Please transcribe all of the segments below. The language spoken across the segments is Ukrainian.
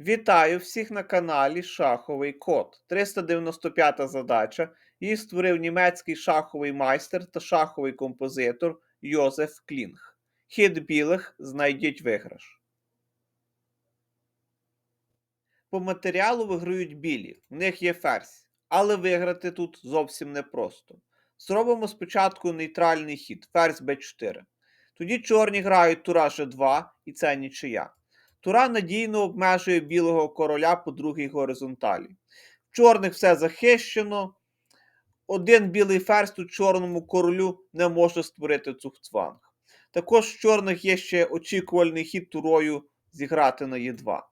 Вітаю всіх на каналі Шаховий Код. 395-та задача. Її створив німецький шаховий майстер та шаховий композитор Йозеф Клінг. Хід білих знайдіть виграш. По матеріалу виграють білі. В них є ферзь. Але виграти тут зовсім непросто. Зробимо спочатку нейтральний хід ферзь b4. Тоді чорні грають тура g2 і це нічия. Тура надійно обмежує білого короля по другій горизонталі. В чорних все захищено. Один білий ферзь тут чорному королю не може створити цухцванг. Також в чорних є ще очікувальний хід турою зіграти на Е2.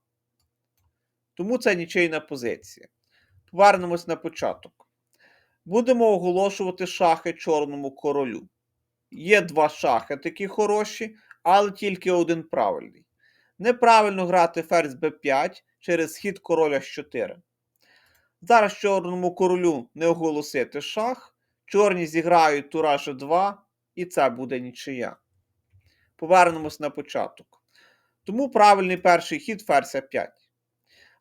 Тому це нічийна позиція. Повернемось на початок. Будемо оголошувати шахи чорному королю. Є два шахи такі хороші, але тільки один правильний. Неправильно грати ферзь b5 через хід короля з 4. Зараз чорному королю не оголосити шах. Чорні зіграють тура g2, і це буде нічия. Повернемось на початок. Тому правильний перший хід ферзь 5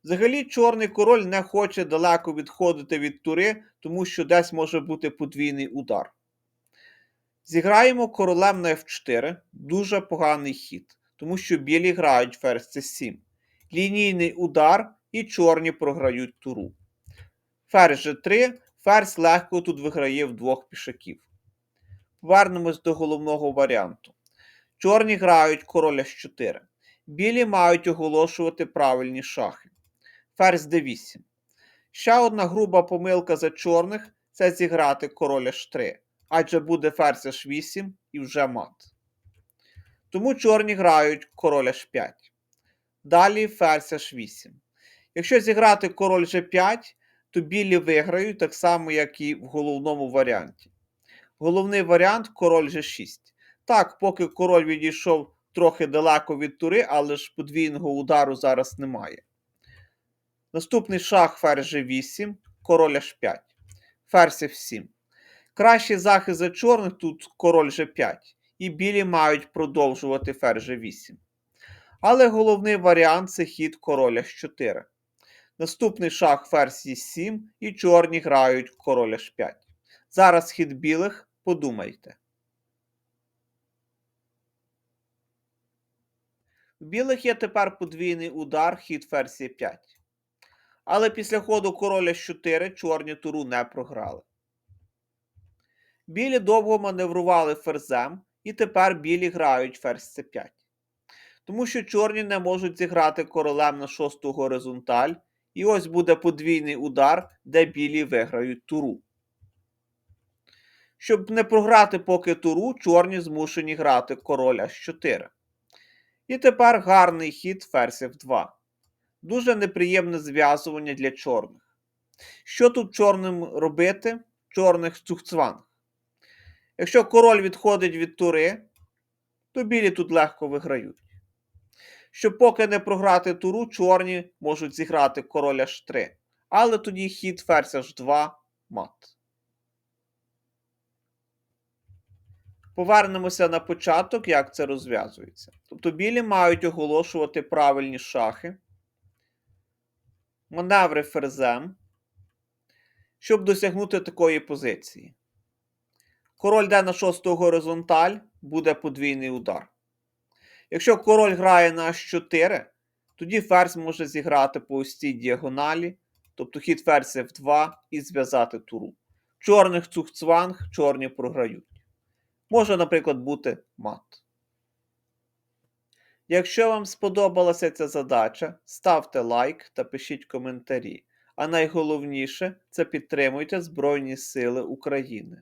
Взагалі, чорний король не хоче далеко відходити від тури, тому що десь може бути подвійний удар. Зіграємо королем на f4, дуже поганий хід, тому що білі грають ферзь c7. Лінійний удар і чорні програють туру. Ферзь g3, ферзь легко тут виграє в двох пішаків. Повернемось до головного варіанту. Чорні грають короля з 4. Білі мають оголошувати правильні шахи. Ферзь d8. Ще одна груба помилка за чорних це зіграти короля h3, адже буде ферзь h8 і вже мат. Тому чорні грають король h5. Далі ферзь h8. Якщо зіграти король g5, то білі виграють так само, як і в головному варіанті. Головний варіант король g6. Так, поки король відійшов трохи далеко від тури, але ж подвійного удару зараз немає. Наступний шах ферзь g8, король h5, ферзь f7. Кращий захист за чорних тут король g5, і білі мають продовжувати ферзь g8. Але головний варіант це хід короля h4. Наступний шах ферзь e7 і чорні грають король h5. Зараз хід білих, подумайте. У білих є тепер подвійний удар, хід ферзь e5. Але після ходу короля з 4 чорні туру не програли. Білі довго маневрували ферзем, і тепер білі грають ферзь c5. Тому що чорні не можуть зіграти королем на шосту горизонталь, і ось буде подвійний удар, де білі виграють туру. Щоб не програти поки туру, чорні змушені грати короля з 4. І тепер гарний хід ферзь f2. Дуже неприємне зв'язування для чорних. Що тут чорним робити? Чорних цухцванг. Якщо король відходить від тури, то білі тут легко виграють. Щоб поки не програти туру, чорні можуть зіграти короля h3. Але тоді хід ферзь h2 мат. Повернемося на початок, як це розв'язується. Тобто білі мають оголошувати правильні шахи маневри ферзем, щоб досягнути такої позиції. Король йде на шосту горизонталь, буде подвійний удар. Якщо король грає на h4, тоді ферзь може зіграти по ось діагоналі, тобто хід ферзь f2 і зв'язати туру. Чорних цухцванг чорні програють. Може, наприклад, бути мат. Якщо вам сподобалася ця задача, ставте лайк та пишіть коментарі. А найголовніше це підтримуйте Збройні Сили України.